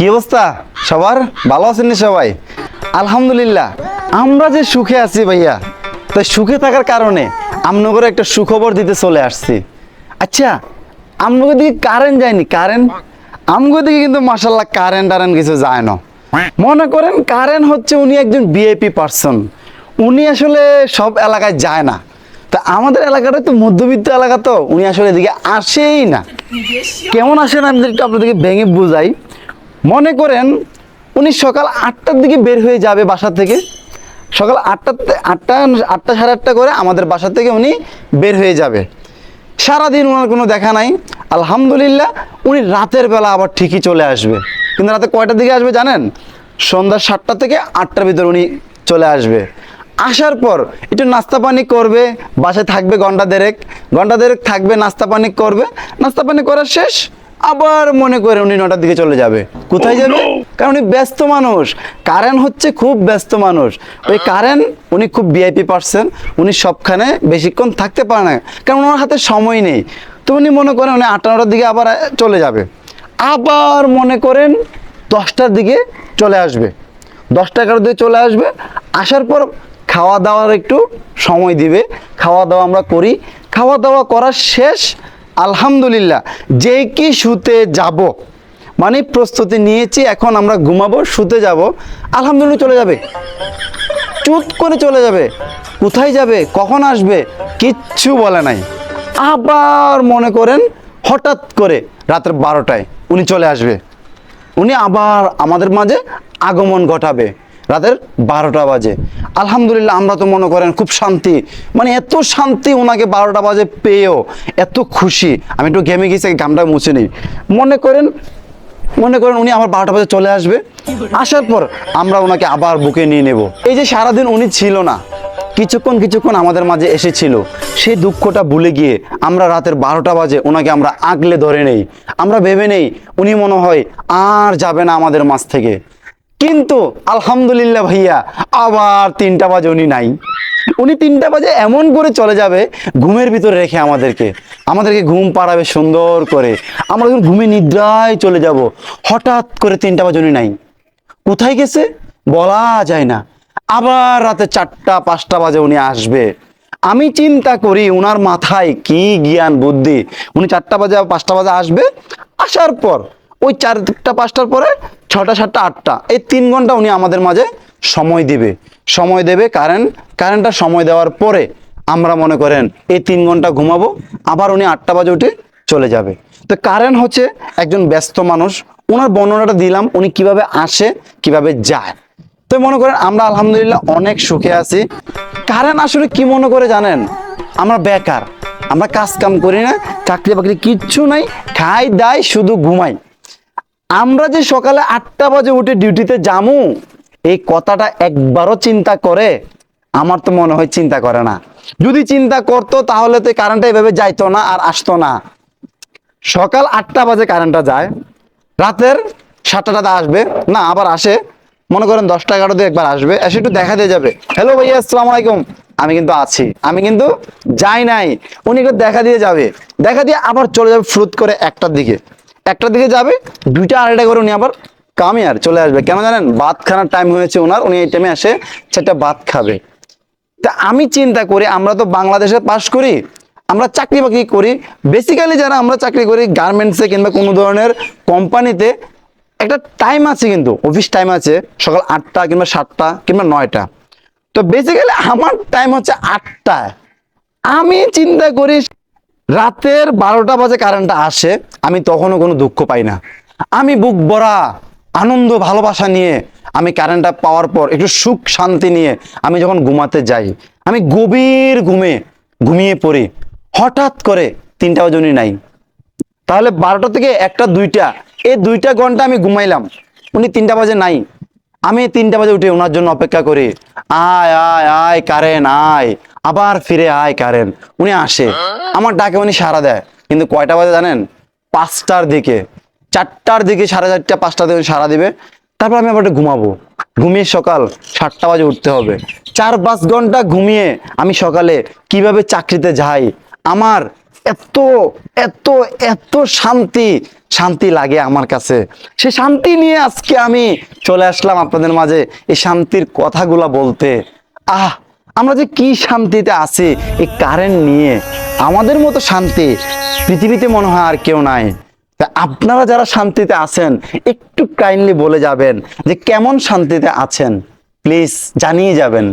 কি অবস্থা? সবার? ভালো আছেন নি সবাই? আলহামদুলিল্লাহ। আমরা যে সুখে আছি ভাইয়া, তাই সুখে থাকার কারণে আমনগরে একটা সুখবর দিতে চলে আসছি। আচ্ছা আমনগর দিকে কারেন্ট যায়নি কারেন্ট আমগো দিকে কিন্তু মাসাল্লাহ কারেন্ট টারেন্ট কিছু যায় না। মনে করেন কারেন্ট হচ্ছে উনি একজন বিএপি পার্সন উনি আসলে সব এলাকায় যায় না। তা আমাদের এলাকাটা তো মধ্যবিত্ত এলাকা তো, উনি আসলে এদিকে আসেই না। কেমন আসেন আমি একটু আপনাদেরকে ভেঙে বুঝাই। মনে করেন উনি সকাল আটটার দিকে বের হয়ে যাবে বাসা থেকে। সকাল আটটা আটটা আটটা সাড়ে আটটা করে আমাদের বাসা থেকে উনি বের হয়ে যাবে। সারাদিন ওনার কোনো দেখা নাই। আলহামদুলিল্লাহ উনি রাতের বেলা আবার ঠিকই চলে আসবে। কিন্তু রাতে কয়টার দিকে আসবে জানেন? সন্ধ্যা সাতটা থেকে আটটার ভিতর উনি চলে আসবে। আসার পর একটু নাস্তা পানি করবে, বাসায় থাকবে ঘণ্টা দেড়েক। ঘণ্টা দেড়েক থাকবে, নাস্তা পানি করবে। নাস্তা পানি করার শেষ। আবার মনে করে উনি নটার দিকে চলে যাবে। কোথায় যাবে? কারণ উনি ব্যস্ত মানুষ। কারেন্ট হচ্ছে খুব ব্যস্ত মানুষ। ওই কারেন্ট উনি খুব ভিআইপি পার্সন উনি সবখানে বেশিক্ষণ থাকতে পারে না। কারণ ওনার হাতে সময় নেই। তো উনি মনে করেন উনি আটটা নটার দিকে আবার চলে যাবে। আবার মনে করেন দশটার দিকে চলে আসবে। দশটা এগারো দিকে চলে আসবে। আসার পর খাওয়া দাওয়ার একটু সময় দিবে। খাওয়া দাওয়া আমরা করি। খাওয়া দাওয়া করার শেষ আলহামদুলিল্লাহ যে কি শুতে যাব। মানে প্রস্তুতি নিয়েছি, এখন আমরা ঘুমাবো, শুতে যাব, আলহামদুলিল্লাহ চলে যাবে। চুপ করে চলে যাবে, কোথায় যাবে, কখন আসবে, কিচ্ছু বলে নাই। আবার মনে করেন, হঠাৎ করে রাতের বারোটায় উনি চলে আসবে। উনি আবার আমাদের মাঝে আগমন ঘটাবে। রাতের বারোটা বাজে। আলহামদুলিল্লাহ, আমরা তো মনে করেন খুব শান্তি। মানে এত শান্তি ওনাকে বারোটা বাজে পেয়েও, এত খুশি। আমি একটু ঘেমে গেছি গামটা মুছে নিই। মনে করেন মনে করেন উনি আমার বারোটা বাজে চলে আসবে। আসার পর আমরা ওনাকে আবার বুকে নিয়ে নেব। এই যে সারাদিন উনি ছিল না, কিছুক্ষণ কিছুক্ষণ আমাদের মাঝে এসেছিল। সেই দুঃখটা ভুলে গিয়ে আমরা রাতের বারোটা বাজে ওনাকে আমরা আগলে ধরে নেই। আমরা ভেবে নেই, উনি মনে হয় আর যাবে না আমাদের মাছ থেকে। কিন্তু আলহামদুলিল্লাহ ভাইয়া, আবার তিনটা বাজে উনি নাই। উনি তিনটা বাজে এমন করে চলে যাবে, ঘুমের ভিতরে রেখে আমাদেরকে। আমাদেরকে ঘুম পাড়াবে সুন্দর করে। আমরা যখন ঘুমে নিদ্রায় চলে যাব, হঠাৎ করে তিনটা বাজে উনি নাই। কোথায় গেছে? বলা যায় না। আবার রাতে চারটা, পাঁচটা বাজে উনি আসবে। আমি চিন্তা করি উনার মাথায় কি জ্ঞান, বুদ্ধি। উনি চারটা বাজে, পাঁচটা বাজে আসবে, আসার পর, ওই চারটা, পাঁচটার পরে ছটা, সাতটা, আটটা। এই তিন ঘণ্টা উনি আমাদের মাঝে সময় দিবে। সময় দেবে কারেন্ট কারেন্টটা সময় দেওয়ার পরে আমরা মনে করেন এই তিন ঘণ্টা ঘুমাবো, আবার উনি আটটা বাজে উঠে চলে যাবে। তো কারেন্ট হচ্ছে একজন ব্যস্ত মানুষ। ওনার বর্ণনাটা দিলাম, উনি কীভাবে আসে, কীভাবে যায়। তো মনে করেন আমরা আলহামদুলিল্লাহ অনেক সুখে আছি। কারেন্ট আসলে কি মনে করে জানেন? আমরা বেকার। আমরা কাজ কাম করি না চাকরি বাকরি কিচ্ছু নাই, খাই, দাই, শুধু ঘুমাই। আমরা যে সকালে আটটা বাজে উঠে ডিউটিতে যামু, এই কথাটা একবারও চিন্তা করে আমার তো মনে হয় চিন্তা করে না। যদি চিন্তা করতো তাহলে তো কারেন্টটা এভাবে যাইতো না আর আসতো না। সকাল আটটা বাজে কারেন্টটা যায়, রাতের সাতটাতে আসবে, না আবার আসে, মনে করেন দশটা এগারোতে একবার আসবে, এসে একটু দেখা দিয়ে যাবে। হ্যালো ভাইয়া, আসসালাম আলাইকুম। আমি কিন্তু আছি, আমি কিন্তু যাই নাই, উনি দেখা দিয়ে যাবে। দেখা দিয়ে আবার চলে যাবে ফ্রুত করে একটার দিকে। একটার দিকে যাবে, দুইটা আড়াইটা করে উনি আবার কামে আর চলে আসবে। কেন জানেন? ভাত খানার টাইম হয়েছে ওনার, উনি এই টাইমে আসে সেটা ভাত খাবে। তা আমি চিন্তা করি, আমরা তো বাংলাদেশে পাশ করি, আমরা চাকরি বাকরি করি। বেসিক্যালি যারা আমরা চাকরি করি গার্মেন্টসে কিংবা কোনো ধরনের কোম্পানিতে একটা টাইম আছে কিন্তু অফিস টাইম আছে, সকাল আটটা কিংবা সাতটা কিংবা নয়টা। তো বেসিক্যালি আমার টাইম হচ্ছে আটটায়। আমি চিন্তা করি রাতের বারোটা বাজে কারেন্টটা আসে, আমি তখনও কোনো দুঃখ পাই না। আমি বুক ভরা, আনন্দ, ভালোবাসা নিয়ে আমি কারেন্টটা পাওয়ার পর একটু সুখ, শান্তি নিয়ে আমি যখন ঘুমাতে যাই, আমি গভীর ঘুমে ঘুমিয়ে পড়ি। হঠাৎ করে তিনটা বাজে নাই। তাহলে বারোটা থেকে একটা, দুইটা, এই দুইটা ঘণ্টা আমি ঘুমাইলাম, উনি তিনটা বাজে নাই। আমি তিনটা বাজে উঠে ওনার জন্য অপেক্ষা করি, আয় আয় আয় কারেন আয়। আবার ফিরে আয় কারেন। উনি আসে। আমার ডাকে উনি সাড়া দেয়। কিন্তু কয়টা বাজে জানেন? পাঁচটার দিকে। চারটার দিকে সাড়ে চারটা পাঁচটা দিকে সারা দিবে। তারপর আমি আবার ঘুমাবো। ঘুমিয়ে সকাল সাতটা বাজে উঠতে হবে। চার পাঁচ ঘণ্টা ঘুমিয়ে আমি সকালে কীভাবে চাকরিতে যাই? আমার এত এত এত শান্তি শান্তি লাগে আমার কাছে। সে শান্তি নিয়ে আজকে আমি চলে আসলাম আপনাদের মাঝে এই শান্তির কথাগুলা বলতে। আহ! আমরা যে কি শান্তিতে আছি এই কারেন্ট নিয়ে, আমাদের মতো শান্তি পৃথিবীতে মনে হয় আর কেউ নাই। তা আপনারা যারা শান্তিতে আছেন, একটু কাইন্ডলি বলে যাবেন যে কেমন শান্তিতে আছেন? প্লিজ জানিয়ে যাবেন।